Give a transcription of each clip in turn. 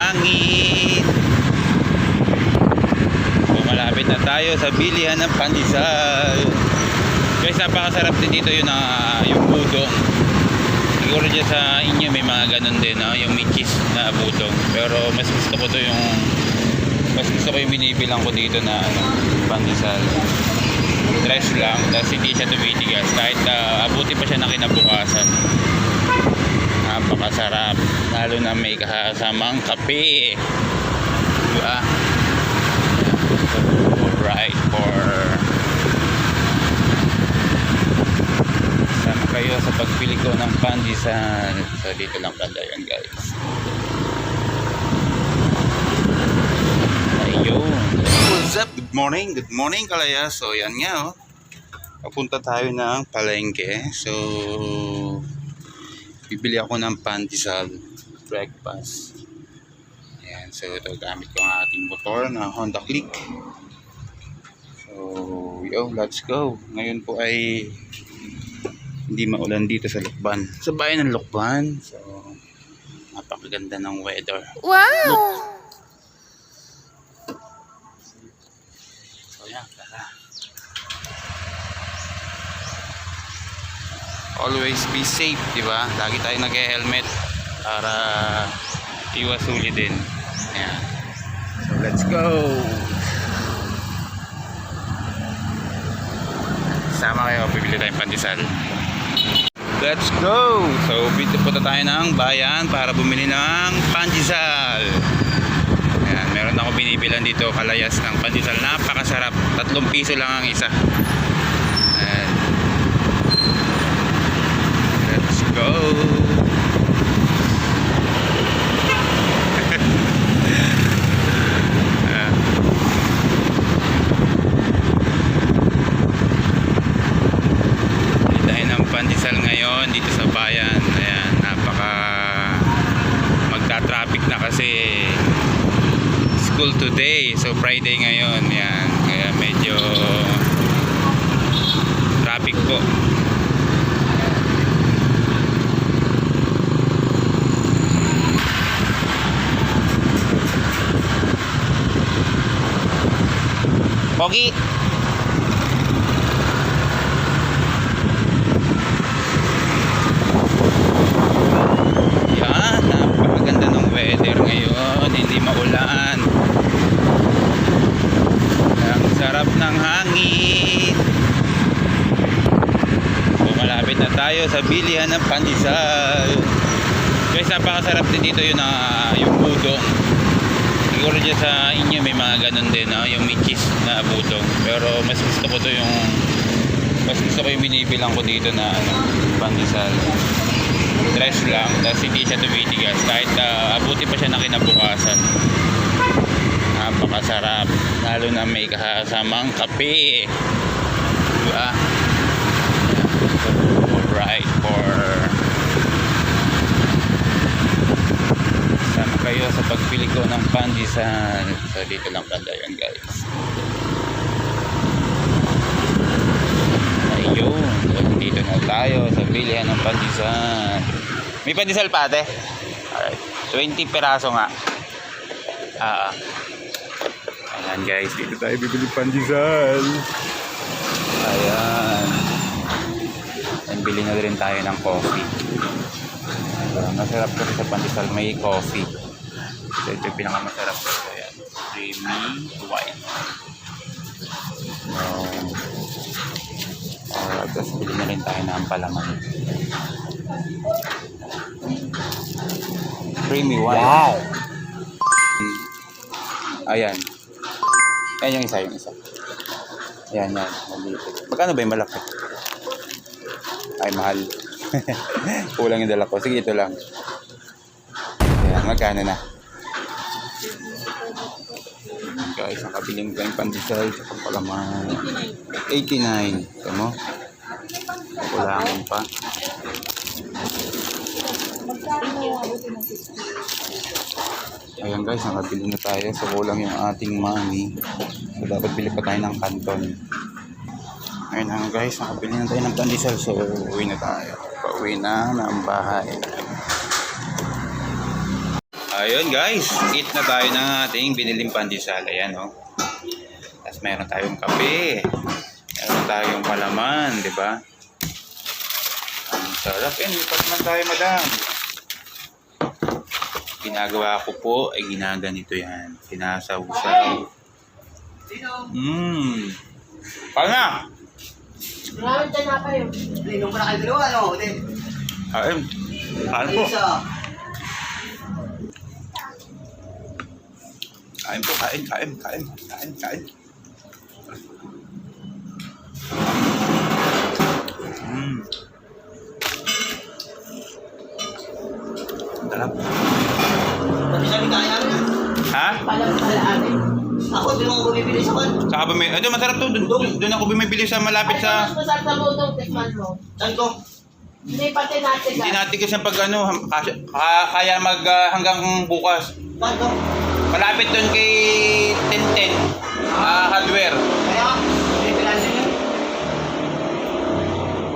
hangin. Malapit na tayo sa bilihan ng pandesal. Guys, napakasarap din dito yung, ah, yung budong. Siguro dyan sa inyo may mga ganun din, no? yung may cheese na budong. Pero mas gusto ko to yung mas gusto ko yung binibilang ko dito na ano, pandesal. Fresh lang, tapos hindi siya tumitigas. Kahit ah, abuti pa siya na kinabukasan. Napakasarap. Lalo na may kasamang kape. Diba? Right for Sama kayo sa pagpili ko ng pandesal. So dito lang pala yun guys. Ayun. What's up? Good morning. Good morning kalaya. So yan nga oh. Papunta tayo ng palengke. So bibili ako ng pandesal breakfast. Ayan. So ito gamit ko ang ating motor na Honda Click. So yo, let's go. Ngayon po ay hindi maulan dito sa Lukban. Sa bayan ng Lukban. So napakaganda ng weather. Wow! So yan, tara. Always be safe, di ba? Lagi tayong nag-helmet para iwas huli din. Ayan. So let's go! Sama kayo, bibili tayong pandesal. Let's go! So, punta tayo ng bayan para bumili ng pandesal. Ayan, meron ako binibilan dito kalayas ng pandesal. Napakasarap. Tatlong piso lang ang isa. Ayan. Let's go. Ayan. Tayo ng pandesal ngayon dito sa bayan. Ayan, napaka magta-traffic na kasi school today. So Friday ngayon, yan. Kaya medyo traffic po. Pogi! Yan, napakaganda ng weather ngayon. Hindi maulan. Ang sarap ng hangin. So, malapit na tayo sa bilihan ng pandesal. Guys, napakasarap din dito yung, ah, yung budong. Siguro dyan sa inyo may mga ganun din, no? yung may cheese na budong. Pero mas gusto ko to yung mas gusto ko yung binibilang ko dito na ano, pandesal. Fresh lang, tapos hindi siya tumitigas. Kahit ah, abuti pa siya na kinabukasan napakasarap lalo na may kasamang kape diba right for sama kayo sa pagpili ko ng pandesal so dito lang pala yun guys ayun so, dito na tayo sa bilihan ng pandesal may pandesal pa ate? alright 20 peraso nga ah Ayan guys, dito tayo bibili pandesal. Ayan. And bili na rin tayo ng coffee. Uh, masarap kasi sa pandesal may coffee. Ito yung pinakamasarap. Ayan. Creamy white. So, uh, tapos bili na rin tayo ng palaman. Creamy white. Wow! Ayan. Ayan yung isa, yung isa. Ayan, yan. Magkano ba yung malaki? Ay, mahal. Kulang yung dala ko. Sige, ito lang. Ayan, magkano na? Guys, nakabiling ko yung pandesal sa palaman. 89. Ito mo? Kulangan pa. Ayan guys, nakabili na tayo. So kulang yung ating money. So dapat bili pa tayo ng kanton. Ayun na guys, nakabili na tayo ng pandesal. So uwi na tayo. Pauwi na ng bahay. Ayun guys, eat na tayo ng ating biniling pandesal. Ayan oh. Tapos meron tayong kape. Meron tayong palaman, di ba? Ang sarap. Eh, lipat naman tayo, madam. Ginagawa ko po ay ginaganito yan. Sinasaw-saw. Mmm. Kaya na! Maraming dyan na Kain po, kain, kain, kain, kain, kain. Mm. Sarap. Ha? Ako, di mo ko bibili sa kan. Saka ba may... Ito, masarap to. Doon, doon, doon ako bumibili sa malapit Ay, sa... mas masarap sa budong tikman mo. Saan ko? Hindi pati natin Hindi natin kasi pag ano, ham- kasi- ka- kaya mag ah, hanggang bukas. Saan ko? Malapit doon kay Tenten. Ah, hardware.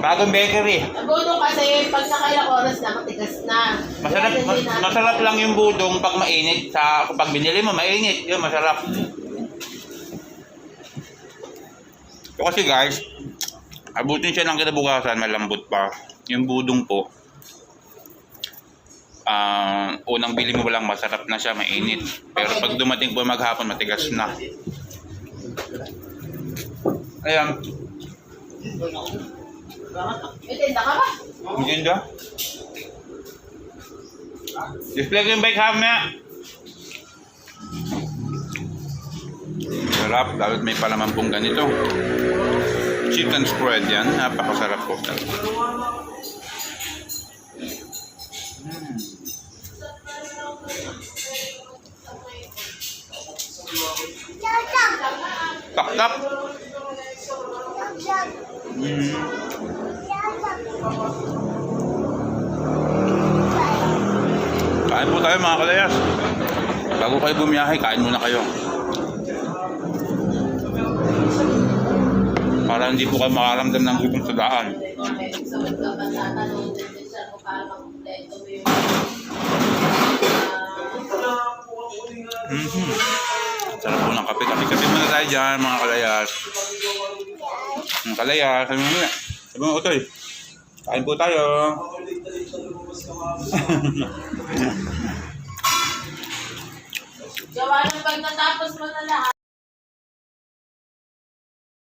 Bagong bakery. Budong kasi pag nakailang oras na, matigas na. Masarap, mas- masarap lang yung budong pag mainit. Sa, pag binili mo, mainit. Yun, masarap. So kasi guys, abutin siya ng kinabukasan, malambot pa. Yung budong po, ah unang bili mo lang masarap na siya, mainit. Pero pag dumating po maghapon, matigas na. Ayan, May tinda ka ba? ganda. Display ko yung bike ham na. Sarap, dapat may palaman pong ganito. Chicken spread yan, napakasarap po. Mm. Tak-tak. Mm. Kain po tayo mga kalayas. Bago kayo bumiyahe, kain muna kayo. Para hindi po kayo makaramdam ng gutom sa daan. Okay, Sarap po ng kape. Kape-kape muna tayo dyan, mga kalayas. Mga kalayas, sabi mo muna. Sabi mo, Otoy. Kain po tayo. gawa ng pag natapos mo na lahat.